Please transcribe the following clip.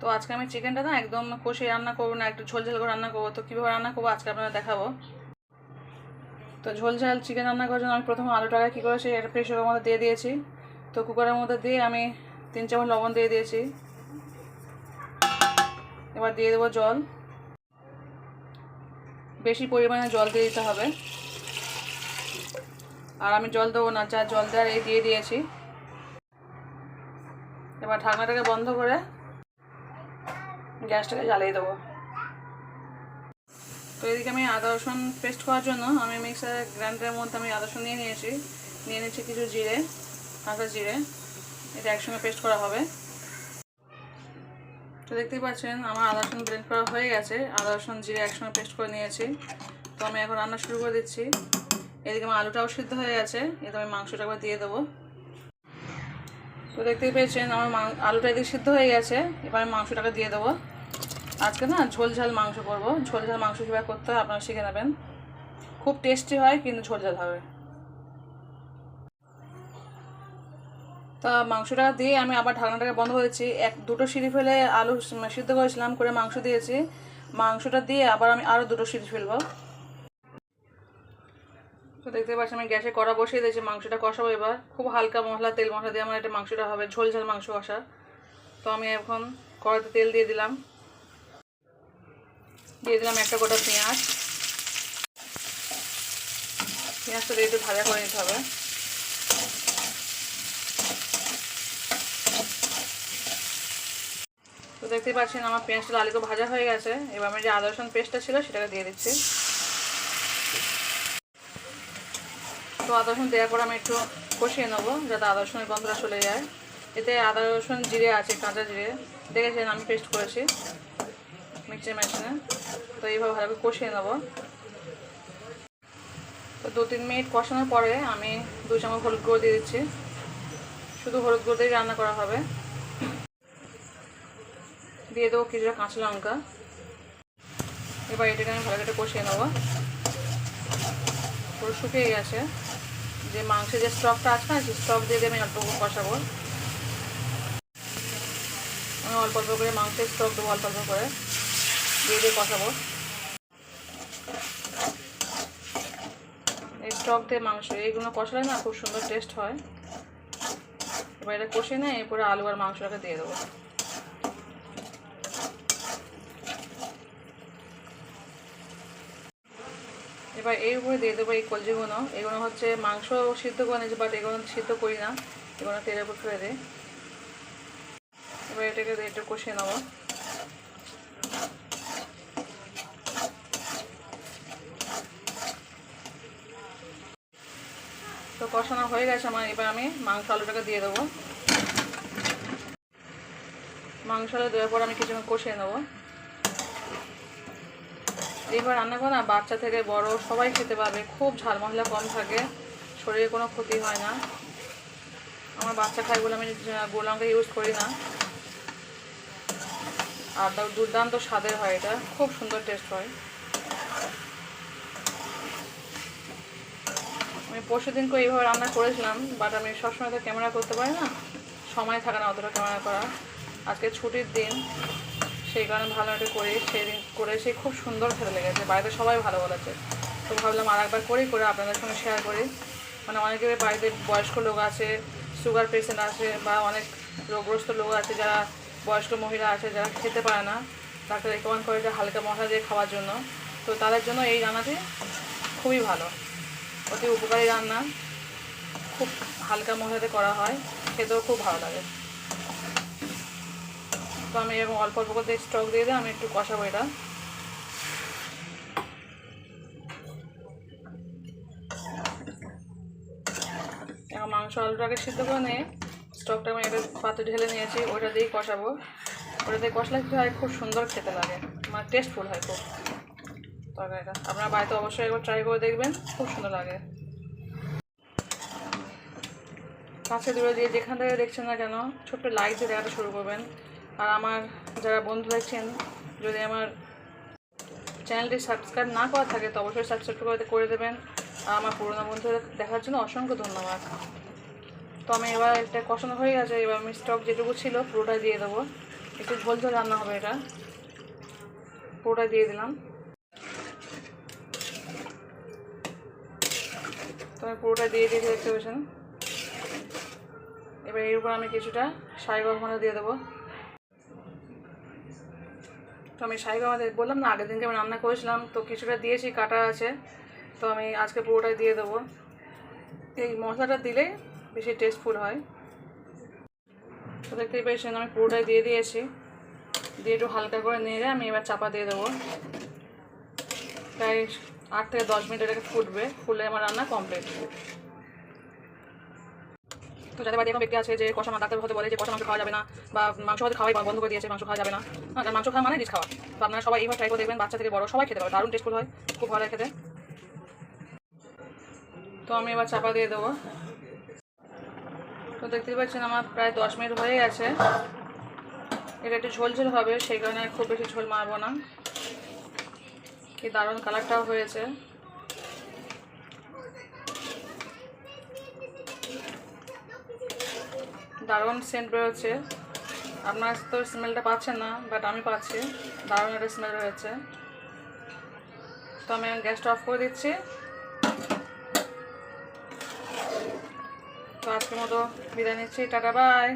তো আজকে আমি চিকেনটা না একদম কষিয়ে রান্না করব না, একটু ঝোল ঝোল করে রান্না করব। তো কীভাবে রান্না করব আজকে আপনারা দেখাবো। তো ঝোল ঝাল চিকেন রান্না করার জন্য আমি প্রথমে আলুটাকে কী করেছি একটা প্রেশারের মধ্যে দিয়ে দিয়েছি। তো কুকারের মধ্যে দিয়ে আমি তিন চামচ লবণ দিয়ে দিয়েছি। এবার দিয়ে দেবো জল। বেশি পরিমাণে জল দিয়ে দিতে হবে। আর আমি জল দেবো না, যা জল দেওয়ার এই দিয়ে দিয়েছি। এবার ঢাকনাটাকে বন্ধ করে গ্যাসটাকে জ্বালিয়ে দেবো। তো এদিকে আমি আদা রসুন পেস্ট করার জন্য আমি মিক্সার গ্রাইন্ডারের মধ্যে আমি আদা রসুন নিয়ে নিয়েছি। নিয়ে নিয়েছি কিছু জিরে কাঁচা জিরে। এটা একসঙ্গে পেস্ট করা হবে। তো দেখতেই পাচ্ছেন, আমার আদা রসুন ব্লেন্ড করা হয়ে গেছে। আদা রসুন, জিরে একসঙ্গে পেস্ট করে নিয়েছি। তো আমি এখন রান্না শুরু করে দিচ্ছি। এদিকে আমার আলুটাও সিদ্ধ হয়ে গেছে। এতে আমি মাংসটা একবার দিয়ে দেবো। তো দেখতেই পেয়েছেন আমার আলুটা এদিকে সিদ্ধ হয়ে গেছে। এবার আমি মাংসটাকে দিয়ে দেবো। আজকে না ঝোল ঝাল মাংস করব। ঝোল ঝাল মাংস কীভাবে করতে হয় আপনারা শিখে নেবেন। খুব টেস্টি হয়, কিন্তু ঝোল ঝাল হবে। তা মাংসটা দিয়ে আমি আবার ঢাকনাটাকে বন্ধ করেছি এক দুটো সিঁড়ি ফেলে আলু সিদ্ধ করেছিলাম, করে মাংস দিয়েছি। মাংসটা দিয়ে আবার আমি আরও দুটো সিঁড়ি ফেলব। দেখতে পাচ্ছি আমি গ্যাসে কড়া বসিয়ে দিয়েছি, মাংসটা কষাবো এবার। খুব হালকা মশলা, তেল মশলা দিয়ে আমার এটা মাংসটা হবে, ঝোল ঝাল মাংস কষা। তো আমি এখন কড়াতে তেল দিয়ে দিলাম। দিয়ে দিলাম একটা গোটা পেঁয়াজ। পেঁয়াজটা দিয়ে একটু ভাজা করে নিতে হবে। তো দেখতেই পাচ্ছেন, আমার পেঁয়াজটা লালিকে ভাজা হয়ে গেছে। এবার আমি যে আদা রসুন পেস্টটা ছিল, সেটাকে দিয়ে দিচ্ছি। তো আদা রসুন দেওয়ার পর আমি একটু কষিয়ে নেব, যাতে আদা রসুনের গন্ধটা চলে যায়। এতে আদা রসুন জিরে আছে, কাঁচা জিরে। দেখেছেন, আমি পেস্ট করেছি মিক্সচার মেশিনে তো এইভাবে ভালো করে কষিয়ে নেব। তো দু তিন মিনিট কষানোর পরে আমি দু চামচ হলুদ গুঁড়ো দিয়ে দিচ্ছি। শুধু হলুদ গুঁড়ো দিয়ে রান্না করা হবে। দিয়ে দেবো কিছুটা কাঁচা লঙ্কা। এবার এটাকে আমি ভালো করে কষিয়ে নেব। পুরো শুকিয়ে গেছে। যে মাংসের যে স্টকটা আছে না, সেই স্টক দিয়ে আমি অল্প করে কষাবো। আমি অল্প অল্প করে মাংসের স্টক দেবো, অল্প অল্প করে। দিয়ে দিয়ে কষাবো। এই স্টক দিয়ে মাংস, এইগুলো কষালে না খুব সুন্দর টেস্ট হয়। এবার এটা কষিয়ে নেয় এরপরে আলু আর মাংসটাকে দিয়ে দেবো। এবার এর উপরে দিয়ে দেবো এই কলজিগুলো এগুলো হচ্ছে মাংস সিদ্ধ করে নিয়েছি বাট এগুলো সিদ্ধ করি না। এগুলো তেলের উপর ফেলে দিই। এবার এটাকে দিয়ে একটু কষিয়ে নেব। তো কষানো হয়ে গেছে আমার। এবার আমি মাংস আলুটাকে দিয়ে দেবো। মাংস আলু দেওয়ার পর আমি কিছুক্ষণ কষিয়ে নেব। এইবার রান্না করে না, বাচ্চা থেকে বড়, সবাই খেতে পারবে। খুব ঝাল মশলা কম থাকে, শরীরে কোনো ক্ষতি হয় না। আমার বাচ্চা খায় বলে আমি গোলামকে ইউজ করি না। আর তাও দুর্দান্ত স্বাদের হয় এটা, খুব সুন্দর টেস্ট হয়। আমি পরশু দিনকে এইভাবে রান্না করেছিলাম বাট আমি সবসময় তো ক্যামেরা করতে পারি না। সময় থাকে না অতটা ক্যামেরা করা আজকে ছুটির দিন। সেই কারণে ভালো একটা করি সেদিন করে করেছি খুব সুন্দর খেতে লেগেছে। বাড়িতে সবাই ভালো বলেছে। তো ভাবলাম আর একবার করি করে আপনাদের সঙ্গে শেয়ার করি। মানে অনেকে বাড়িতে বয়স্ক লোক আছে সুগার পেশেন্ট আছে বা অনেক রোগগ্রস্ত লোক আছে যারা বয়স্ক মহিলা আছে যারা খেতে পারে না ডাক্তার রেকমেন্ড করে যে হালকা মশলা দিয়ে খাওয়ার জন্য। তো তাদের জন্য এই রান্নাটি খুবই ভালো। অতি উপকারী রান্না। খুব হালকা মশলাতে করা হয়। খেতেও খুব ভালো লাগে। তো আমি এরকম অল্প অল্প করে স্টক দিয়ে দিয়ে আমি একটু কষাবো এটা। মাংস আলুটাকে সিদ্ধ করে নিয়ে স্টকটা আমি এটা পাত্রে ঢেলে নিয়েছি ওটা দিয়েই কষাবো। ওটা দিয়ে কষলে কী হয়, খুব সুন্দর খেতে লাগে মানে টেস্টফুল হয় খুব তরকারিটা। আপনারা বাড়িতে অবশ্যই একবার ট্রাই করে দেখবেন, খুব সুন্দর লাগে। কাছে দূরে দিয়ে যেখান থেকে দেখছেন না কেন, ছোট্ট লাইক দিয়ে দেখাটা শুরু করবেন। আর আমার যারা বন্ধু দেখছেন যদি আমার চ্যানেলটি সাবস্ক্রাইব না করা থাকে, তো অবশ্যই সাবস্ক্রাইব করে করে দেবেন। আর আমার পুরোনো বন্ধুদের দেখার জন্য অসংখ্য ধন্যবাদ। তো আমি এবার এটা কষানো হয়ে গেছে, এবার আমি স্টক যেটুকু ছিল পুরোটাই দিয়ে দেবো। একটু ঝোল ঝোল রান্না হবে এটা। পুরোটা দিয়ে দিলাম। তো আমি পুরোটা দিয়ে দিয়েছি, দেখতে পেয়েছেন এবার এর উপর আমি কিছুটা সাই গরম দিয়ে দেবো। তো আমি গরম মশলা বললাম না, আগের দিনকে আমি রান্না করেছিলাম, তো কিছুটা দিয়েছি, কাটা আছে, তো আমি আজকে পুরোটাই দিয়ে দেবো। এই মশলাটা দিলে বেশি টেস্টফুল হয়। তো দেখতেই পেয়েছেন, আমি পুরোটাই দিয়ে দিয়েছি। দিয়ে একটু হালকা করে নেড়ে আমি এবার চাপা দিয়ে দেবো। প্রায় আট থেকে দশ মিনিট এটাকে ফুটবে, ফুলে আমার রান্না কমপ্লিট তো যাদের বাড়িতে এরকম ব্যক্তি আছে যে কষা ডাক্তার হতে বলে যে কষা মাংস খাওয়া যাবে না বা মাংস হয়তো খাওয়াই বন্ধ করে দিয়েছে মাংস খাওয়া যাবে না। হ্যাঁ, মাংস খাওয়া মানে খাওয়া। তো আপনারা সবাই এইভাবে ট্রাই করে দেখবেন বাচ্চা থেকে বড় সবাই খেতে পারে দারুণ টেস্টফুল হয় খুব ভালো খেতে। তো আমি এবার চাপা দিয়ে দেবো। তো দেখতেই পাচ্ছেন আমার প্রায় দশ মিনিট হয়ে গেছে। এটা একটু ঝোল ঝোল হবে সেই কারণে খুব বেশি ঝোল মারবো না। কি দারুণ কালারটাও হয়েছে। দারুণ সেন্ট বেরোচ্ছে আপনার তো স্মেলটা পাচ্ছেন না বাট আমি পাচ্ছি। দারুণ একটা স্মেল রয়েছে। তো আমি গ্যাসটা অফ করে দিচ্ছি। তো আজকের মতো বিদায় নিচ্ছি। Tata bye